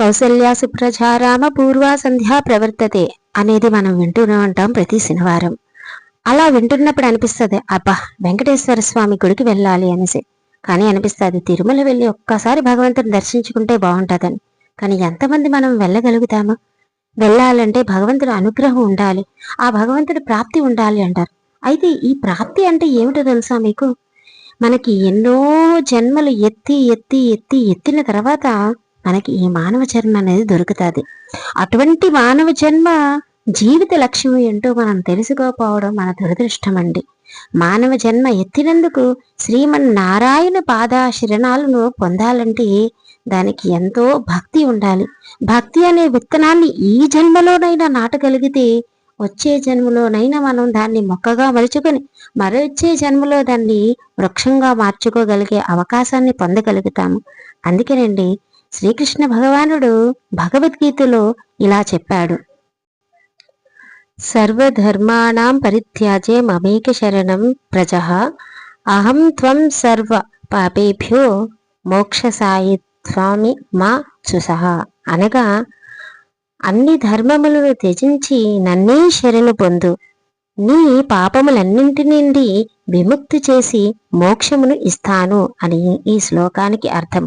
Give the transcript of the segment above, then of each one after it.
కౌసల్యా సుప్రజారామ పూర్వ సంధ్యా ప్రవర్తతే అనేది మనం వింటూనే ఉంటాం ప్రతి శనివారం. అలా వింటున్నప్పుడు అనిపిస్తుంది అబ్బా వెంకటేశ్వర స్వామి గుడికి వెళ్ళాలి అనేసి. కానీ అనిపిస్తుంది తిరుమల వెళ్ళి ఒక్కసారి భగవంతుని దర్శించుకుంటే బాగుంటుందని. కానీ ఎంతమంది మనం వెళ్ళగలుగుతాము? వెళ్ళాలంటే భగవంతుడి అనుగ్రహం ఉండాలి ఆ భగవంతుడి ప్రాప్తి ఉండాలి అంటారు. అయితే ఈ ప్రాప్తి అంటే ఏమిటో తెలుసా మీకు? మనకి ఎన్నో జన్మలు ఎత్తి ఎత్తి ఎత్తి ఎత్తిన తర్వాత మనకి ఈ మానవ జన్మ అనేది దొరుకుతుంది. అటువంటి మానవ జన్మ జీవిత లక్ష్యం ఏంటో మనం తెలుసుకోకపోవడం మన దురదృష్టం అండి మానవ జన్మ ఎత్తినందుకు శ్రీమన్నారాయణ పాదాశరణాలను పొందాలంటే దానికి ఎంతో భక్తి ఉండాలి. భక్తి అనే విత్తనాన్ని ఈ జన్మలోనైనా నాటగలిగితే వచ్చే జన్మలోనైనా మనం దాన్ని మొక్కగా మలుచుకొని మరొచ్చే జన్మలో దాన్ని వృక్షంగా మార్చుకోగలిగే అవకాశాన్ని పొందగలుగుతాము. అందుకేనండి శ్రీకృష్ణ భగవానుడు భగవద్గీతలో ఇలా చెప్పాడు. సర్వధర్మాణం పరిత్యాజే మమేక శరణం ప్రజ అహం త్వం సర్వ పాపేభ్యో మోక్షసాయి స్వామి మా చుసహ అనగా అన్ని ధర్మములను త్యజించి నన్నే శరణు పొందు. నీ పాపములన్నింటి నుండి విముక్తి చేసి మోక్షమును ఇస్తాను అని ఈ శ్లోకానికి అర్థం.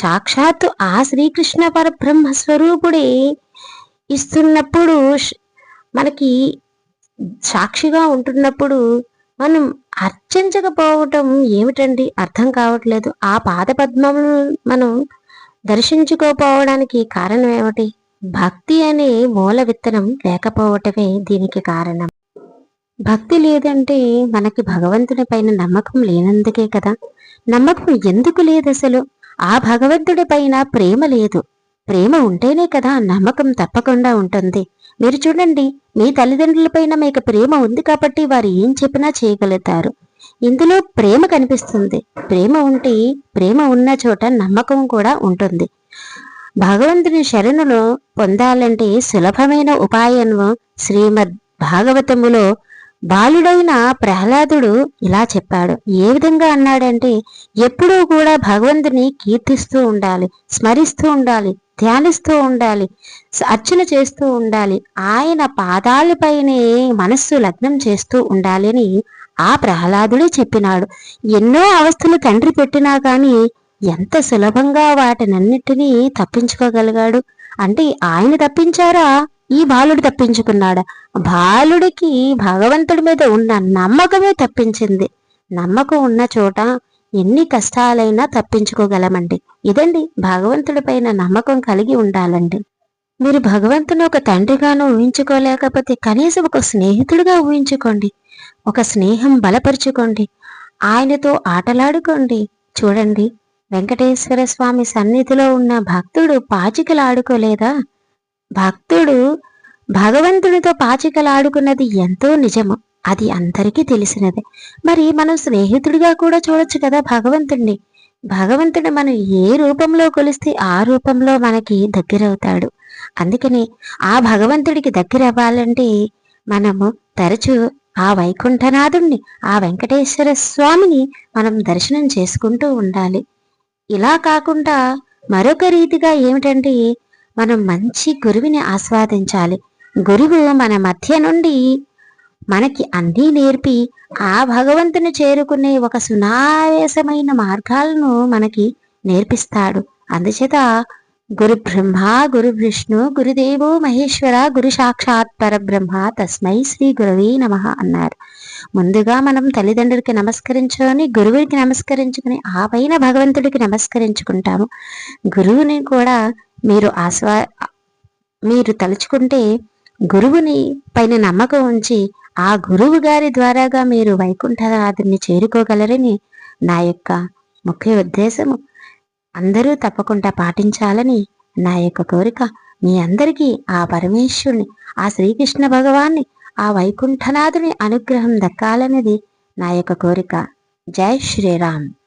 సాక్షాత్తు ఆ శ్రీకృష్ణ పరబ్రహ్మ స్వరూపుడే ఇస్తున్నప్పుడు మనకి సాక్షిగా ఉంటున్నప్పుడు మనం అర్చించకపోవటం ఏమిటండి? అర్థం కావట్లేదు. ఆ పాద పద్మమును మనం దర్శించుకోపోవడానికి కారణం ఏమిటి? భక్తి అనే మూల విత్తనం లేకపోవటమే దీనికి కారణం. భక్తి లేదంటే మనకి భగవంతుని పైన నమ్మకం లేనందుకే కదా. నమ్మకం ఎందుకు లేదు అసలు? ఆ భగవంతుడి పైన ప్రేమ లేదు. ప్రేమ ఉంటేనే కదా నమ్మకం తప్పకుండా ఉంటుంది. మీరు చూడండి మీ తల్లిదండ్రులపైన మీకు ప్రేమ ఉంది కాబట్టి వారు ఏం చెప్పినా చేయగలుగుతారు. ఇందులో ప్రేమ కనిపిస్తుంది. ప్రేమ ఉంటే ప్రేమ ఉన్న చోట నమ్మకం కూడా ఉంటుంది. భగవంతుని శరణులు పొందాలంటే సులభమైన ఉపాయం శ్రీమద్ భాగవతములో బాలుడైన ప్రహ్లాదుడు ఇలా చెప్పాడు. ఏ విధంగా అన్నాడంటే ఎప్పుడూ కూడా భగవంతుని కీర్తిస్తూ ఉండాలి స్మరిస్తూ ఉండాలి ధ్యానిస్తూ ఉండాలి అర్చన చేస్తూ ఉండాలి ఆయన పాదాలపైనే మనస్సు లగ్నం చేస్తూ ఉండాలి అని ఆ ప్రహ్లాదుడే చెప్పినాడు. ఎన్నో అవస్థలు తండ్రి పెట్టినా కానీ ఎంత సులభంగా వాటినన్నిటినీ తప్పించుకోగలిగాడు? అంటే ఆయన తప్పించారా? ఈ బాలుడు తప్పించుకున్నాడా? బాలుడికి భగవంతుడి మీద ఉన్న నమ్మకమే తప్పించింది. నమ్మకం ఉన్న చోట ఎన్ని కష్టాలైనా తప్పించుకోగలమండి. ఇదండి భగవంతుడి పైన నమ్మకం కలిగి ఉండాలండి. మీరు భగవంతుని ఒక తండ్రిగాను ఊహించుకోలేకపోతే కనీసం ఒక స్నేహితుడిగా ఊహించుకోండి. ఒక స్నేహం బలపరుచుకోండి. ఆయనతో ఆటలాడుకోండి. చూడండి వెంకటేశ్వర స్వామి సన్నిధిలో ఉన్న భక్తుడు పాచికలు ఆడుకోలేదా? భక్తుడు భగవంతుడితో పాచికలాడుకున్నది ఎంతో నిజము. అది అందరికీ తెలిసినదే. మరి మనం స్నేహితుడిగా కూడా చూడొచ్చు కదా భగవంతుణ్ణి. భగవంతుడు మనం ఏ రూపంలో కొలిస్తే ఆ రూపంలో మనకి దగ్గరవుతాడు. అందుకని ఆ భగవంతుడికి దగ్గర అవ్వాలంటే మనము తరచూ ఆ వైకుంఠనాథుణ్ణి ఆ వెంకటేశ్వర స్వామిని మనం దర్శనం చేసుకుంటూ ఉండాలి. ఇలా కాకుండా మరొక రీతిగా ఏమిటంటే మనం మంచి గురువిని ఆస్వాదించాలి. గురువు మన మధ్య నుండి మనకి అన్నీ నేర్పి ఆ భగవంతుని చేరుకునే ఒక సునాయాసమైన మార్గాలను మనకి నేర్పిస్తాడు. అందుచేత గురు బ్రహ్మ గురు విష్ణు గురుదేవు మహేశ్వర గురు సాక్షాత్ పరబ్రహ్మ తస్మై శ్రీ గురవే నమ అన్నారు. ముందుగా మనం తల్లిదండ్రులకి నమస్కరించుకొని గురువుడికి నమస్కరించుకుని ఆ పైన భగవంతుడికి నమస్కరించుకుంటాము. గురువుని కూడా మీరు ఆస్వా మీరు తలుచుకుంటే గురువుని పైన నమ్మకం ఉంచి ఆ గురువు గారి ద్వారాగా మీరు వైకుంఠనాథుని చేరుకోగలరని నా యొక్క ముఖ్య ఉద్దేశము. అందరూ తప్పకుండా పాటించాలని నా యొక్క కోరిక. మీ అందరికీ ఆ పరమేశ్వరుని ఆ శ్రీకృష్ణ భగవాన్ని ఆ వైకుంఠనాథుని అనుగ్రహం దక్కాలన్నది నా యొక్క కోరిక. జై శ్రీరామ్.